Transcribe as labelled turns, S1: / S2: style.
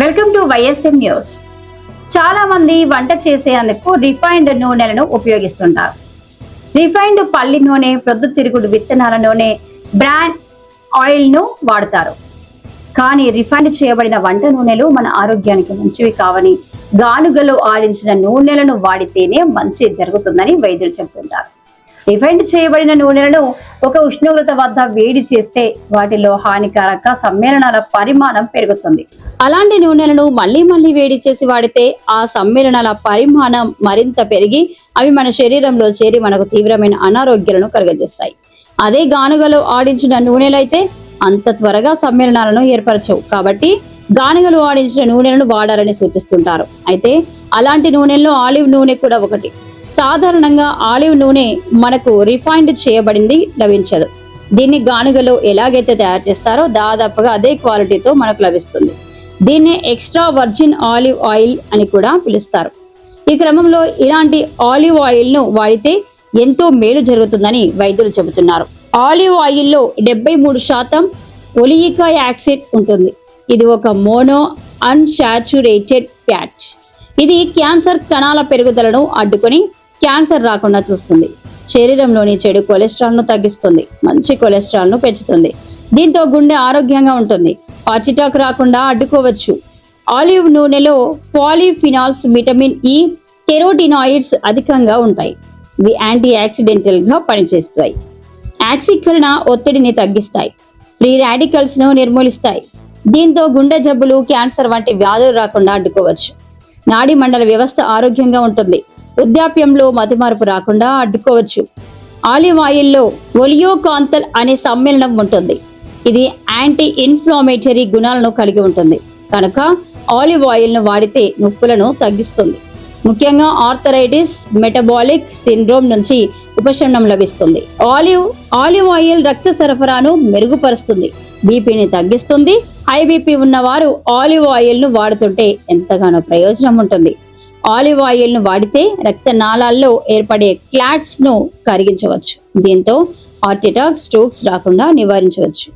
S1: Welcome to YSM news. చాలా మంది వంట చేసేందుకు రిఫైన్డ్ నూనెలను ఉపయోగిస్తుంటారు. రిఫైన్డ్ పల్లి నూనె ప్రొద్దుతిరుగుడు విత్తనాల నూనె బ్రాండ్ ఆయిల్ను వాడతారు. కానీ రిఫైండ్ చేయబడిన వంట నూనెలు మన ఆరోగ్యానికి మంచివి కావని గానుగలో ఆడించిన నూనెలను వాడితేనే మంచి జరుగుతుందని వైద్యులు చెబుతుంటారు. రిఫైండ్ చేయబడిన నూనెలను ఒక ఉష్ణోగ్రత వద్ద వేడి చేస్తే వాటిలో హానికారక సమ్మేళనాల పరిమాణం పెరుగుతుంది. అలాంటి నూనెలను మళ్ళీ మళ్ళీ వేడి చేసి వాడితే ఆ సమ్మేళనాల పరిమాణం మరింత పెరిగి అవి మన శరీరంలో చేరి మనకు తీవ్రమైన అనారోగ్యాలను కలుగజేస్తాయి. అదే గానుగలో ఆడించిన నూనెలైతే అంత త్వరగా సమ్మేళనాలను ఏర్పరచవు. కాబట్టి గానుగలు ఆడించిన నూనెలను వాడాలని సూచిస్తుంటారు. అయితే అలాంటి నూనెల్లో ఆలివ్ నూనె కూడా ఒకటి. సాధారణంగా ఆలివ్ నూనె మనకు రిఫైన్డ్ చేయబడింది లభించదు. దీన్ని గానుగలో ఎలాగైతే తయారు చేస్తారో దాదాపుగా అదే క్వాలిటీతో మనకు లభిస్తుంది. దీన్నే ఎక్స్ట్రా వర్జిన్ ఆలివ్ ఆయిల్ అని కూడా పిలుస్తారు. ఈ క్రమంలో ఇలాంటి ఆలివ్ ఆయిల్ను వాడితే ఎంతో మేలు జరుగుతుందని వైద్యులు చెబుతున్నారు. ఆలివ్ ఆయిల్లో డెబ్బై మూడు శాతం ఒలియికా యాక్సిడ్ ఉంటుంది. ఇది ఒక మోనో అన్సాచురేటెడ్ ఫ్యాట్ ఇది క్యాన్సర్ కణాల పెరుగుదలను అడ్డుకొని క్యాన్సర్ రాకుండా చూస్తుంది. శరీరంలోని చెడు కొలెస్ట్రాల్ను తగ్గిస్తుంది. మంచి కొలెస్ట్రాల్ను పెంచుతుంది. దీంతో గుండె ఆరోగ్యంగా ఉంటుంది. హార్ట్ అటాక్ రాకుండా అడ్డుకోవచ్చు. ఆలివ్ నూనెలో ఫాలిఫినాల్స్ విటమిన్ ఈ కెరోటినాయిడ్స్ అధికంగా ఉంటాయి. ఇవి యాంటీ యాక్సిడెంటల్గా పనిచేస్తాయి. యాక్సీకరణ ఒత్తిడిని తగ్గిస్తాయి. ఫ్రీ రాడికల్స్ను నిర్మూలిస్తాయి. దీంతో గుండె జబ్బులు క్యాన్సర్ వంటి వ్యాధులు రాకుండా అడ్డుకోవచ్చు. నాడీ మండల వ్యవస్థ ఆరోగ్యంగా ఉంటుంది. వృద్ధాప్యంలో మతిమార్పు రాకుండా అడ్డుకోవచ్చు. ఆలివ్ ఆయిల్లో ఒలియోకాంతల్ అనే సమ్మేళనం ఉంటుంది. ఇది యాంటీ ఇన్ఫ్లామేటరీ గుణాలను కలిగి ఉంటుంది. కనుక ఆలివ్ ఆయిల్ను వాడితే నొప్పులను తగ్గిస్తుంది. ముఖ్యంగా ఆర్థరైటిస్ మెటబాలిక్ సిండ్రోమ్ నుంచి ఉపశమనం లభిస్తుంది. ఆలివ్ ఆలివ్ ఆయిల్ రక్త సరఫరాను మెరుగుపరుస్తుంది. బీపీని తగ్గిస్తుంది. హై బీపీ ఉన్నవారు ఆలివ్ ఆయిల్ను వాడుతుంటే ఎంతగానో ప్రయోజనం ఉంటుంది. ఆలివ్ ఆయిల్ను వాడితే రక్తనాళాల్లో ఏర్పడే క్లాట్స్ను కరిగించవచ్చు. దీంతో హార్ట్ అటాక్ స్ట్రోక్స్ రాకుండా నివారించవచ్చు.